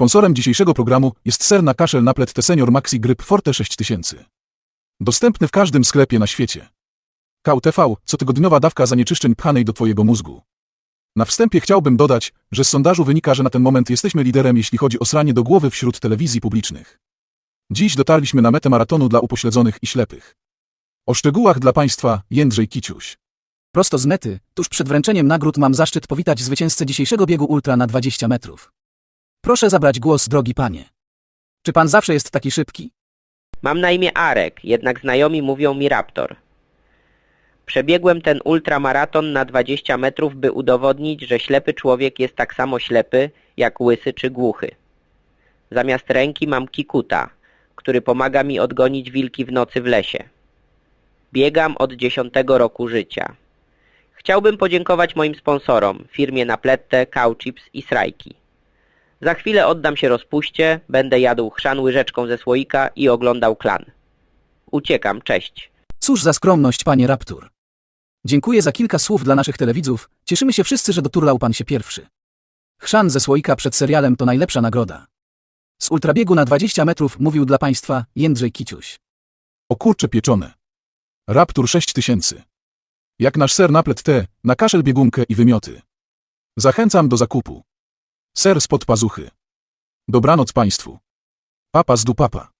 Sponsorem dzisiejszego programu jest serna kaszel Naplet T Senior Maxi Gryp Forte 6000. Dostępny w każdym sklepie na świecie. KUTV, cotygodniowa dawka zanieczyszczeń pchanej do Twojego mózgu. Na wstępie chciałbym dodać, że z sondażu wynika, że na ten moment jesteśmy liderem, jeśli chodzi o sranie do głowy wśród telewizji publicznych. Dziś dotarliśmy na metę maratonu dla upośledzonych i ślepych. O szczegółach dla Państwa Jędrzej Kiciuś. Prosto z mety, tuż przed wręczeniem nagród mam zaszczyt powitać zwycięzcę dzisiejszego biegu ultra na 20 metrów. Proszę zabrać głos, drogi panie. Czy pan zawsze jest taki szybki? Mam na imię Arek, jednak znajomi mówią mi Raptor. Przebiegłem ten ultramaraton na 20 metrów, by udowodnić, że ślepy człowiek jest tak samo ślepy, jak łysy czy głuchy. Zamiast ręki mam kikuta, który pomaga mi odgonić wilki w nocy w lesie. Biegam od 10 roku życia. Chciałbym podziękować moim sponsorom, firmie Naplette, Cowchips i Srajki. Za chwilę oddam się rozpuście, będę jadł chrzan łyżeczką ze słoika i oglądał klan. Uciekam, cześć. Cóż za skromność, panie Raptur. Dziękuję za kilka słów dla naszych telewidzów. Cieszymy się wszyscy, że doturlał pan się pierwszy. Chrzan ze słoika przed serialem to najlepsza nagroda. Z ultrabiegu na 20 metrów mówił dla państwa Jędrzej Kiciuś. O kurcze pieczone. Raptur 6000. Jak nasz ser Naplet T, na kaszel biegunkę i wymioty. Zachęcam do zakupu. Ser spod pazuchy. Dobranoc Państwu. Papa z dupapa.